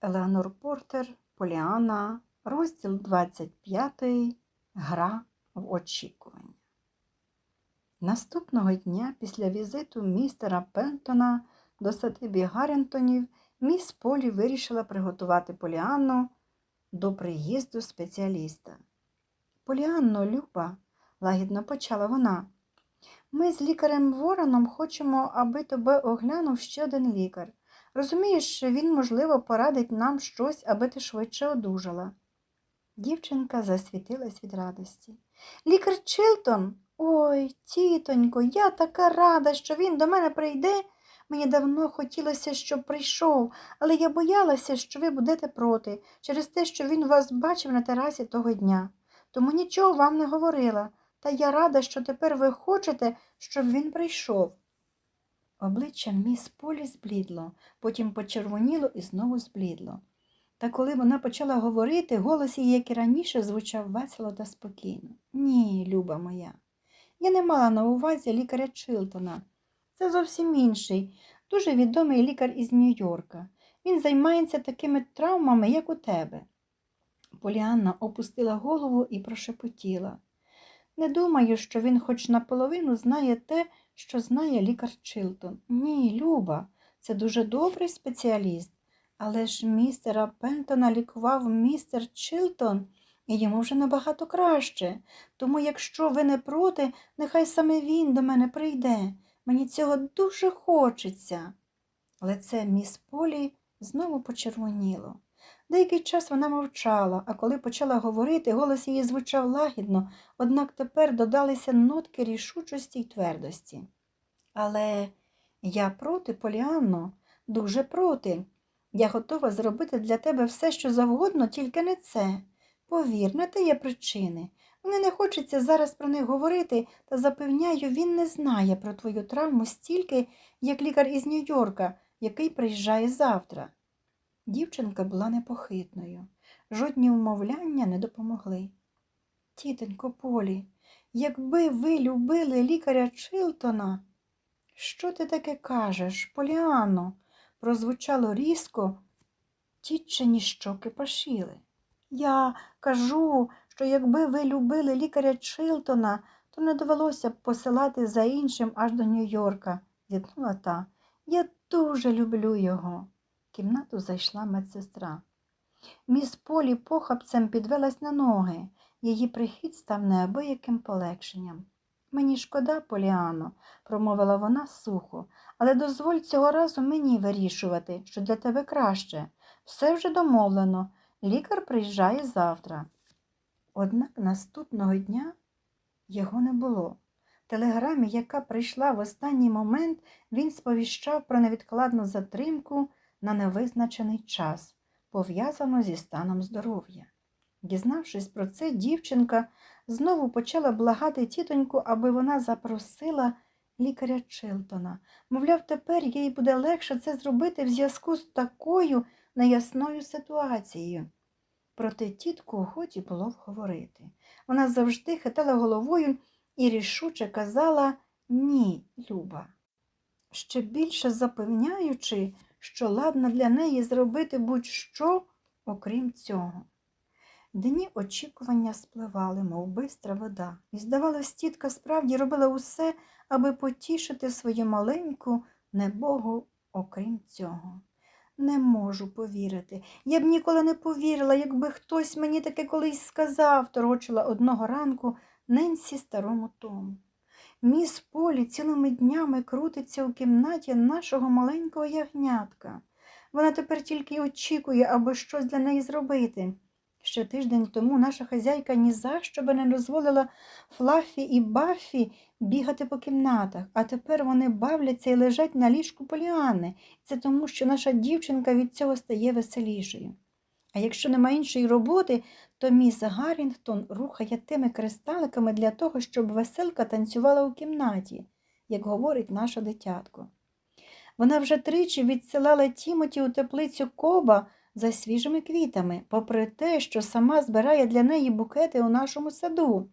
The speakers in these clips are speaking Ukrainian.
Елеонор Портер, Поліана, розділ 25. Гра в очікування. Наступного дня після візиту містера Пентона до садибі Гаррінтонів міс Полі вирішила приготувати Поліанну до приїзду спеціаліста. Поліанно, Люба, лагідно почала вона. Ми з лікарем Вороном хочемо, аби тебе оглянув ще один лікар. Розумієш, він, можливо, порадить нам щось, аби ти швидше одужала. Дівчинка засвітилась від радості. Лікар Чилтон, ой, тітонько, я така рада, що він до мене прийде. Мені давно хотілося, щоб прийшов, але я боялася, що ви будете проти, через те, що він вас бачив на терасі того дня. Тому нічого вам не говорила, та я рада, що тепер ви хочете, щоб він прийшов. Обличчя міс Полі зблідло, потім почервоніло і знову зблідло. Та коли вона почала говорити, голос її, як і раніше, звучав весело та спокійно. Ні, люба моя. Я не мала на увазі лікаря Чилтона. Це зовсім інший, дуже відомий лікар із Нью-Йорка. Він займається такими травмами, як у тебе. Поліанна опустила голову і прошепотіла. Не думаю, що він хоч наполовину знає те, що знає лікар Чилтон. Ні, Люба, це дуже добрий спеціаліст. Але ж містера Пентона лікував містер Чилтон, і йому вже набагато краще. Тому, якщо ви не проти, нехай саме він до мене прийде. Мені цього дуже хочеться. Лице міс Полі знову почервоніло. Деякий час вона мовчала, а коли почала говорити, голос її звучав лагідно, однак тепер додалися нотки рішучості й твердості. Але я проти, Поліанно, дуже проти. Я готова зробити для тебе все, що завгодно, тільки не це. Повір, на те є причини. Мені не хочеться зараз про них говорити, та запевняю, він не знає про твою травму стільки, як лікар із Нью-Йорка, який приїжджає завтра. Дівчинка була непохитною. Жодні умовляння не допомогли. Тітонько Полі, якби ви любили лікаря Чилтона, що ти таке кажеш, Поліано? прозвучало різко, тітчині щоки пашіли. Я кажу, що якби ви любили лікаря Чилтона, то не довелося б посилати за іншим аж до Нью-Йорка, зітхнула та. Я дуже люблю його. Кімнату зайшла медсестра. Міс Полі похапцем підвелась на ноги. Її прихід став неабияким полегшенням. Мені шкода, Поліано, промовила вона сухо, але дозволь цього разу мені вирішувати, що для тебе краще. Все вже домовлено. Лікар приїжджає завтра. Однак наступного дня його не було. В телеграмі, яка прийшла в останній момент, він сповіщав про невідкладну затримку на невизначений час, пов'язану зі станом здоров'я. Дізнавшись про це, дівчинка знову почала благати тітоньку, аби вона запросила лікаря Чилтона. Мовляв, тепер їй буде легше це зробити в зв'язку з такою неясною ситуацією. Проте тітку годі було вговорити. Вона завжди хитала головою і рішуче казала ні, Люба. Ще більше запевняючи, що ладна для неї зробити будь-що, окрім цього. Дні очікування спливали, мов бистра вода, і, здавалось, тітка справді робила усе, аби потішити свою маленьку небогу, окрім цього. Не можу повірити. Я б ніколи не повірила, якби хтось мені таке колись сказав, торочила одного ранку Ненсі старому Тому. Міс Полі цілими днями крутиться у кімнаті нашого маленького ягнятка. Вона тепер тільки й очікує, аби щось для неї зробити. Ще тиждень тому наша хазяйка ні за що би не дозволила Флаффі і Баффі бігати по кімнатах, а тепер вони бавляться і лежать на ліжку Поліани. Це тому, що наша дівчинка від цього стає веселішою. А якщо нема іншої роботи, то міс Гаррінгтон рухає тими кристаликами для того, щоб веселка танцювала у кімнаті, як говорить наша дитятко. Вона вже тричі відсилала Тімоті у теплицю коба за свіжими квітами, попри те, що сама збирає для неї букети у нашому саду.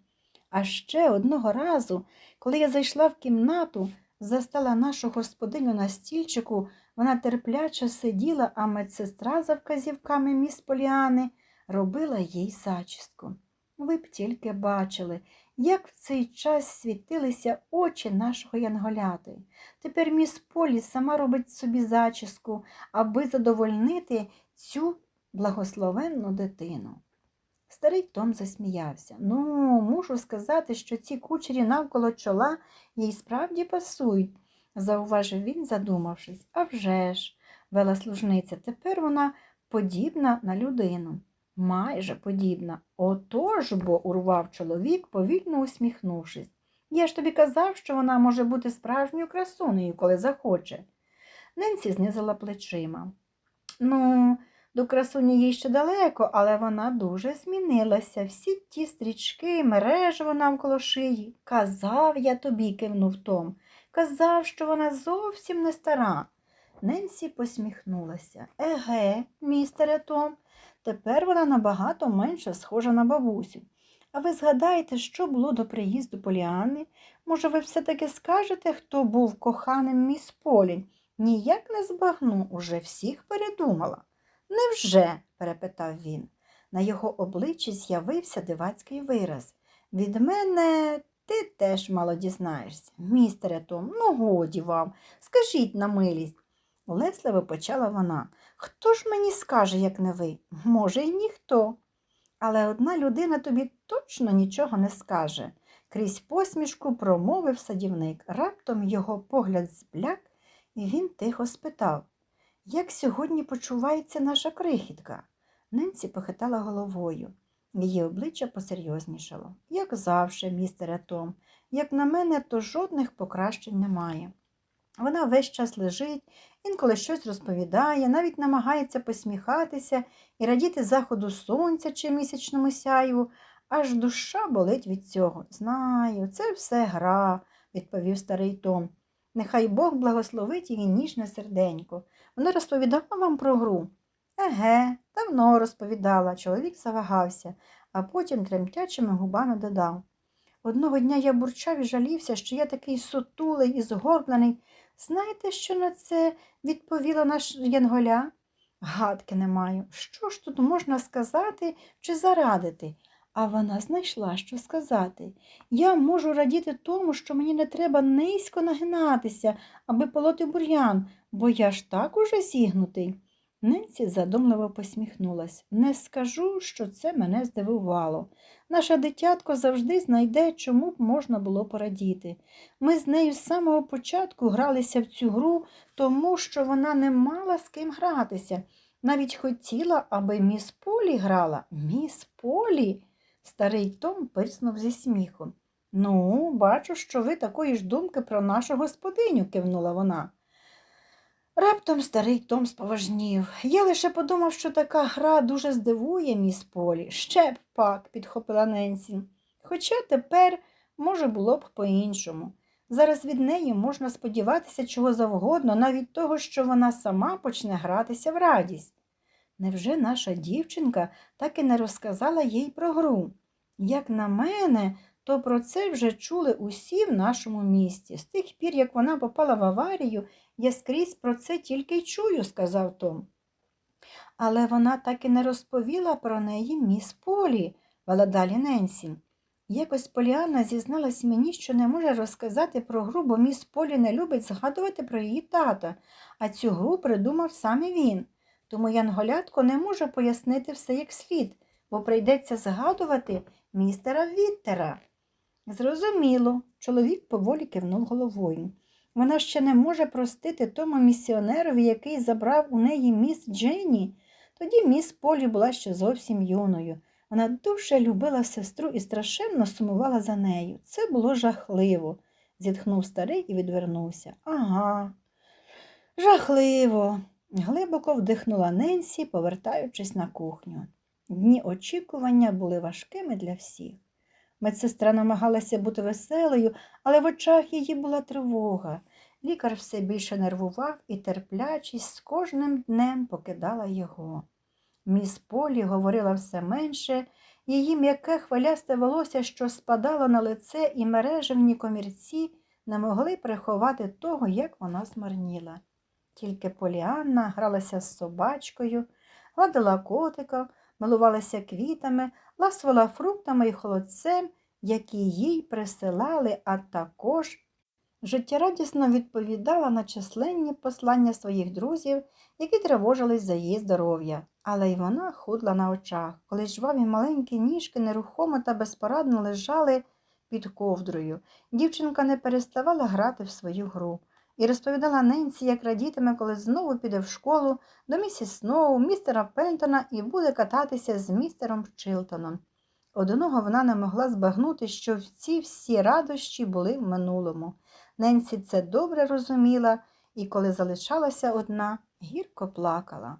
А ще одного разу, коли я зайшла в кімнату, застала нашу господиню на стільчику, Вона терпляче сиділа, а медсестра за вказівками міс Поліани робила їй зачіску. Ви б тільки бачили, як в цей час світилися очі нашого янголяти. Тепер міс Полі сама робить собі зачіску, аби задовольнити цю благословенну дитину. Старий Том засміявся. Ну, мушу сказати, що ці кучері навколо чола їй справді пасують, зауважив він, задумавшись. А вже ж, вела служниця, тепер вона подібна на людину. Майже подібна. Отож бо, урвав чоловік, повільно усміхнувшись. Я ж тобі казав, що вона може бути справжньою красунею, коли захоче. Ненсі знизила плечима. Ну, до красуні їй ще далеко, але вона дуже змінилася. Всі ті стрічки, мережево навколо шиї. Казав я тобі, кивнув Том. Казав, що вона зовсім не стара. Ненсі посміхнулася. Еге, містере Том, тепер вона набагато менше схожа на бабусю. А ви згадаєте, що було до приїзду Поліани? Може, ви все-таки скажете, хто був коханим міс Полі? Ніяк не збагну, уже всіх передумала. Невже? перепитав він. На його обличчі з'явився дивацький вираз. Від мене ти теж мало дізнаєшся. Містере Том, ну годі вам, скажіть на милість. Улесливо почала вона. Хто ж мені скаже, як не ви? Може, й ніхто. Але одна людина тобі точно нічого не скаже. Крізь посмішку промовив садівник. Раптом його погляд збляк, і він тихо спитав як сьогодні почувається наша крихітка? Ненці похитала головою. Її обличчя посерйознішало. Як завжди, містере Том, як на мене, то жодних покращень немає. Вона весь час лежить, інколи щось розповідає, навіть намагається посміхатися і радіти заходу сонця чи місячному сяйву, аж душа болить від цього. Знаю, це все гра, відповів старий Том. Нехай Бог благословить її ніжне серденько. Вона розповідала вам про гру? Еге, давно розповідала. Чоловік завагався, а потім тремтячими губами додав. Одного дня я бурчав і жалівся, що я такий сутулий і згорблений. Знаєте, що на це відповіла наш Янголя? Гадки не маю. Що ж тут можна сказати чи зарадити? А вона знайшла, що сказати. Я можу радіти тому, що мені не треба низько нагинатися, аби полоти бур'ян, бо я ж так уже зігнутий. Ненці задумливо посміхнулась. Не скажу, що це мене здивувало. Наша дитятко завжди знайде, чому б можна було порадіти. Ми з нею з самого початку гралися в цю гру, тому що вона не мала з ким гратися. Навіть хотіла, аби міс Полі грала. Міс Полі. Старий Том пирснув зі сміхом. Ну, бачу, що ви такої ж думки про нашу господиню, кивнула вона. Раптом старий Том споважнів. Я лише подумав, що така гра дуже здивує міс Полі. Ще б пак, підхопила Ненсі. Хоча тепер, може, було б по-іншому. Зараз від неї можна сподіватися чого завгодно, навіть того, що вона сама почне гратися в радість. Невже наша дівчинка так і не розказала їй про гру? Як на мене, то про це вже чули усі в нашому місті. З тих пір, як вона попала в аварію, я скрізь про це тільки й чую, сказав Том. Але вона так і не розповіла про неї міс Полі, вела далі Ненсі. Якось Поліанна зізналась мені, що не може розказати про гру, бо міс Полі не любить згадувати про її тата, а цю гру придумав саме він. Тому Янголятко не може пояснити все як слід, бо прийдеться згадувати містера Віттера. Зрозуміло, чоловік поволі кивнув головою. Вона ще не може простити тому місіонерові, який забрав у неї міс Дженні. Тоді міс Полі була ще зовсім юною. Вона дуже любила сестру і страшенно сумувала за нею. Це було жахливо, зітхнув старий і відвернувся. Ага, жахливо. Глибоко вдихнула Ненсі, повертаючись на кухню. Дні очікування були важкими для всіх. Медсестра намагалася бути веселою, але в очах її була тривога. Лікар все більше нервував і терплячість з кожним днем покидала його. Міс Полі говорила все менше, її м'яке хвилясте волосся, що спадало на лице, і мережевні комірці не могли приховати того, як вона змарніла. Тільки Поліанна гралася з собачкою, гладила котика, милувалася квітами, ласувала фруктами і холодцем, які їй присилали, а також життєрадісно відповідала на численні послання своїх друзів, які тривожились за її здоров'я. Але й вона худла на очах, коли жваві маленькі ніжки нерухомо та безпорадно лежали під ковдрою. Дівчинка не переставала грати в свою гру і розповідала Ненсі, як радітиме, коли знову піде в школу до місіс Сноу, містера Пентона і буде кататися з містером Чилтоном. Одного вона не могла збагнути, що ці всі радощі були в минулому. Ненсі це добре розуміла і, коли залишалася одна, гірко плакала.